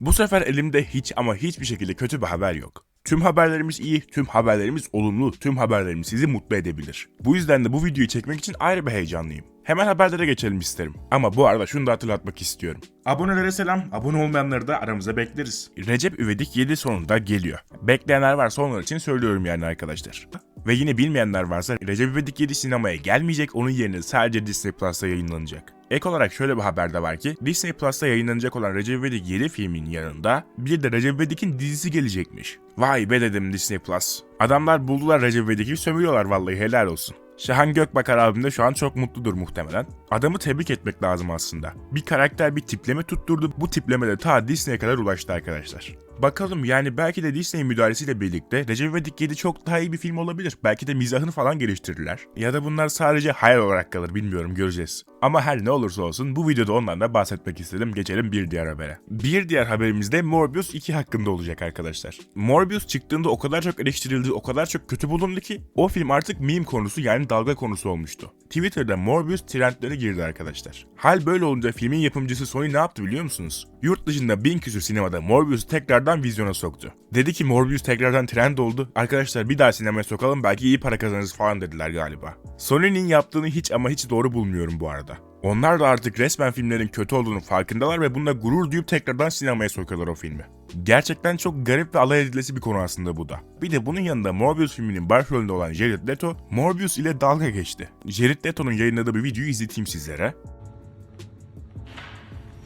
Bu sefer elimde hiç ama hiçbir şekilde kötü bir haber yok. Tüm haberlerimiz iyi, tüm haberlerimiz olumlu, tüm haberlerimiz sizi mutlu edebilir. Bu yüzden de bu videoyu çekmek için ayrı bir heyecanlıyım. Hemen haberlere geçelim isterim. Ama bu arada şunu da hatırlatmak istiyorum. Abonelere selam, abone olmayanları da aramıza bekleriz. Recep İvedik 7 sonunda geliyor. Bekleyenler varsa onlar için söylüyorum yani arkadaşlar. Ve yine bilmeyenler varsa Recep İvedik 7 sinemaya gelmeyecek, onun yerine sadece Disney Plus'ta yayınlanacak. Ek olarak şöyle bir haber de var ki Disney Plus'ta yayınlanacak olan Recep İvedik 7 filmin yanında bir de Recep İvedik'in dizisi gelecekmiş. Vay be dedim Disney Plus. Adamlar buldular Recep İvedik'i sömürüyorlar vallahi helal olsun. Şahan Gökbakar abim de şu an çok mutludur muhtemelen. Adamı tebrik etmek lazım aslında. Bir karakter bir tipleme tutturdu. Bu tipleme de ta Disney'e kadar ulaştı arkadaşlar. Bakalım yani belki de Disney müdahalesiyle birlikte Recep İvedik 7 çok daha iyi bir film olabilir. Belki de mizahını falan geliştirirler. Ya da bunlar sadece hayal olarak kalır bilmiyorum göreceğiz. Ama her ne olursa olsun bu videoda ondan da bahsetmek istedim. Geçelim bir diğer habere. Bir diğer haberimiz de Morbius 2 hakkında olacak arkadaşlar. Morbius çıktığında o kadar çok eleştirildi, o kadar çok kötü bulundu ki o film artık meme konusu yani dalga konusu olmuştu. Twitter'da Morbius trendlere girdi arkadaşlar. Hal böyle olunca filmin yapımcısı Sony ne yaptı biliyor musunuz? Yurt dışında bin küsür sinemada Morbius'u tekrardan vizyona soktu. Dedi ki Morbius tekrardan trend oldu. Arkadaşlar bir daha sinemaya sokalım belki iyi para kazanırız falan dediler galiba. Sony'nin yaptığını hiç ama hiç doğru bulmuyorum bu arada. Onlar da artık resmen filmlerin kötü olduğunu farkındalar ve bununla gurur duyup tekrardan sinemaya sokuyorlar o filmi. Gerçekten çok garip ve alay edilesi bir konu aslında bu da. Bir de bunun yanında Morbius filminin başrolünde olan Jared Leto, Morbius ile dalga geçti. Jared Leto'nun yayınladığı bir videoyu izleteyim sizlere.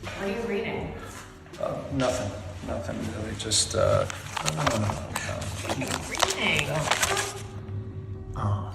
What are you reading? Uh, nothing, nothing really. Just uh, no, no, no, no, no. Oh,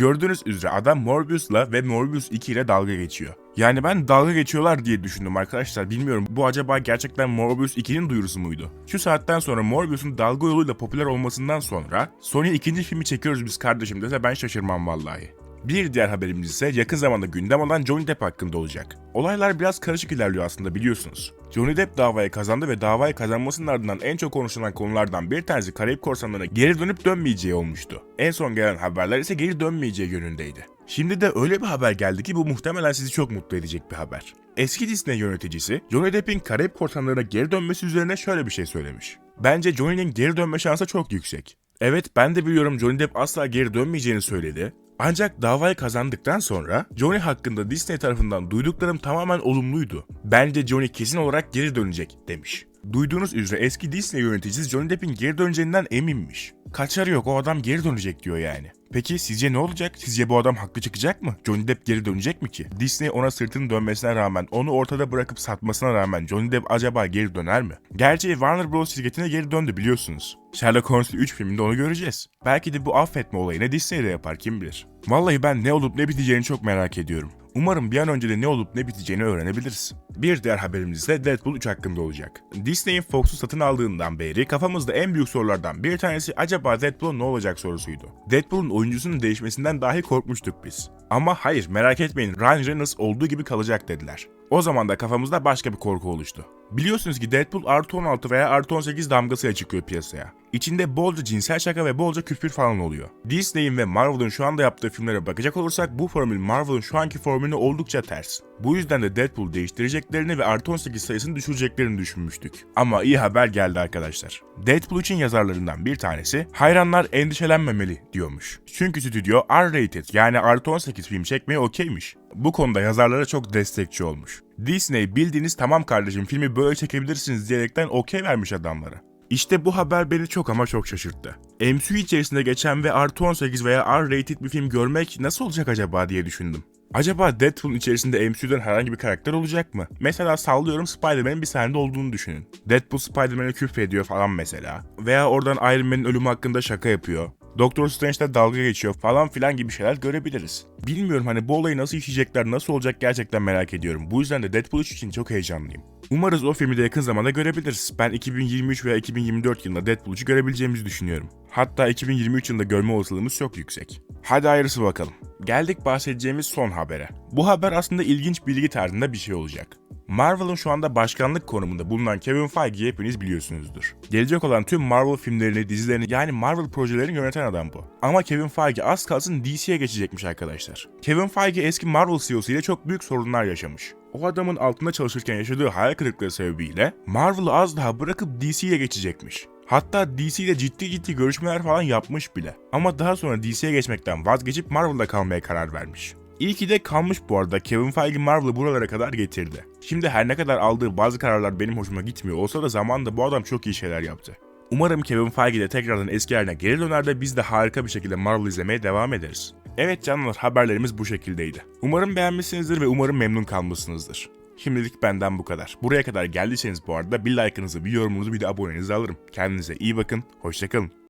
Gördüğünüz üzere adam Morbius'la ve Morbius 2 ile dalga geçiyor. Yani ben dalga geçiyorlar diye düşündüm arkadaşlar. Bilmiyorum bu acaba gerçekten Morbius 2'nin duyurusu muydu? Şu saatten sonra Morbius'un dalga yoluyla popüler olmasından sonra Sony ikinci filmi çekiyoruz biz kardeşim dese ben şaşırmam vallahi. Bir diğer haberimiz ise yakın zamanda gündem olan Johnny Depp hakkında olacak. Olaylar biraz karışık ilerliyor aslında biliyorsunuz. Johnny Depp davayı kazandı ve davayı kazanmasının ardından en çok konuşulan konulardan bir tanesi Karayip Korsanları'na geri dönüp dönmeyeceği olmuştu. En son gelen haberler ise geri dönmeyeceği yönündeydi. Şimdi de öyle bir haber geldi ki bu muhtemelen sizi çok mutlu edecek bir haber. Eski Disney yöneticisi Johnny Depp'in Karayip Korsanları'na geri dönmesi üzerine şöyle bir şey söylemiş. Bence Johnny'nin geri dönme şansı çok yüksek. Evet ben de biliyorum Johnny Depp asla geri dönmeyeceğini söyledi. Ancak davayı kazandıktan sonra Johnny hakkında Disney tarafından duyduklarım tamamen olumluydu. Bence Johnny kesin olarak geri dönecek demiş. Duyduğunuz üzere eski Disney yöneticisi Johnny Depp'in geri döneceğinden eminmiş. Kaçarı yok o adam geri dönecek diyor yani. Peki sizce ne olacak? Sizce bu adam haklı çıkacak mı? Johnny Depp geri dönecek mi ki? Disney ona sırtını dönmesine rağmen, onu ortada bırakıp satmasına rağmen Johnny Depp acaba geri döner mi? Gerçi Warner Bros. şirketine geri döndü biliyorsunuz. Sherlock Holmes 3 filminde onu göreceğiz. Belki de bu affetme olayını Disney de yapar kim bilir. Vallahi ben ne olup ne biteceğini çok merak ediyorum. Umarım bir an önce de ne olup ne biteceğini öğrenebiliriz. Bir diğer haberimiz ise Deadpool 3 hakkında olacak. Disney'in Fox'u satın aldığından beri kafamızda en büyük sorulardan bir tanesi acaba Deadpool'a ne olacak sorusuydu. Deadpool'un oyuncusunun değişmesinden dahi korkmuştuk biz. Ama hayır merak etmeyin Ryan Reynolds olduğu gibi kalacak dediler. O zaman da kafamızda başka bir korku oluştu. Biliyorsunuz ki Deadpool artı 16 veya artı 18 damgasıyla çıkıyor piyasaya. İçinde bolca cinsel şaka ve bolca küfür falan oluyor. Disney'in ve Marvel'ın şu anda yaptığı filmlere bakacak olursak bu formül Marvel'ın şu anki formülüne oldukça ters. Bu yüzden de Deadpool değiştireceklerini ve artı 18 sayısını düşüreceklerini düşünmüştük. Ama iyi haber geldi arkadaşlar. Deadpool için yazarlarından bir tanesi hayranlar endişelenmemeli diyormuş. Çünkü stüdyo R-rated yani artı 18 film çekmeye okeymiş. Bu konuda yazarlara çok destekçi olmuş. Disney bildiğiniz tamam kardeşim filmi böyle çekebilirsiniz diyerekten okey vermiş adamlara. İşte bu haber beni çok ama çok şaşırttı. MCU içerisinde geçen ve artı 18 veya R-rated bir film görmek nasıl olacak acaba diye düşündüm. Acaba Deadpool'un içerisinde MCU'dan herhangi bir karakter olacak mı? Mesela sallıyorum Spider-Man'in bir sahnede olduğunu düşünün. Deadpool Spider-Man'e küfrediyor falan mesela. Veya oradan Iron Man'in ölümü hakkında şaka yapıyor. Doctor Strange'de dalga geçiyor falan filan gibi şeyler görebiliriz. Bilmiyorum hani bu olayı nasıl işleyecekler, nasıl olacak gerçekten merak ediyorum. Bu yüzden de Deadpool 3 için çok heyecanlıyım. Umarız o filmi de yakın zamanda görebiliriz. Ben 2023 veya 2024 yılında Deadpool 3'ü görebileceğimizi düşünüyorum. Hatta 2023 yılında görme olasılığımız çok yüksek. Hadi ayrısı bakalım. Geldik bahsedeceğimiz son habere. Bu haber aslında ilginç bilgi tarzında bir şey olacak. Marvel'ın şu anda başkanlık konumunda bulunan Kevin Feige'yi hepiniz biliyorsunuzdur. Gelecek olan tüm Marvel filmlerini, dizilerini yani Marvel projelerini yöneten adam bu. Ama Kevin Feige az kalsın DC'ye geçecekmiş arkadaşlar. Kevin Feige eski Marvel CEO'su ile çok büyük sorunlar yaşamış. O adamın altında çalışırken yaşadığı hayal kırıklığı sebebiyle Marvel'ı az daha bırakıp DC'ye geçecekmiş. Hatta DC ile ciddi ciddi görüşmeler falan yapmış bile. Ama daha sonra DC'ye geçmekten vazgeçip Marvel'da kalmaya karar vermiş. İyi ki de kalmış bu arada Kevin Feige Marvel'ı buralara kadar getirdi. Şimdi her ne kadar aldığı bazı kararlar benim hoşuma gitmiyor olsa da zamanında bu adam çok iyi şeyler yaptı. Umarım Kevin Feige de tekrardan eski haline geri döner de biz de harika bir şekilde Marvel izlemeye devam ederiz. Evet canlar haberlerimiz bu şekildeydi. Umarım beğenmişsinizdir ve umarım memnun kalmışsınızdır. Şimdilik benden bu kadar. Buraya kadar geldiyseniz bu arada bir like'ınızı, bir yorumunuzu, bir de abonenizi alırım. Kendinize iyi bakın, hoşçakalın.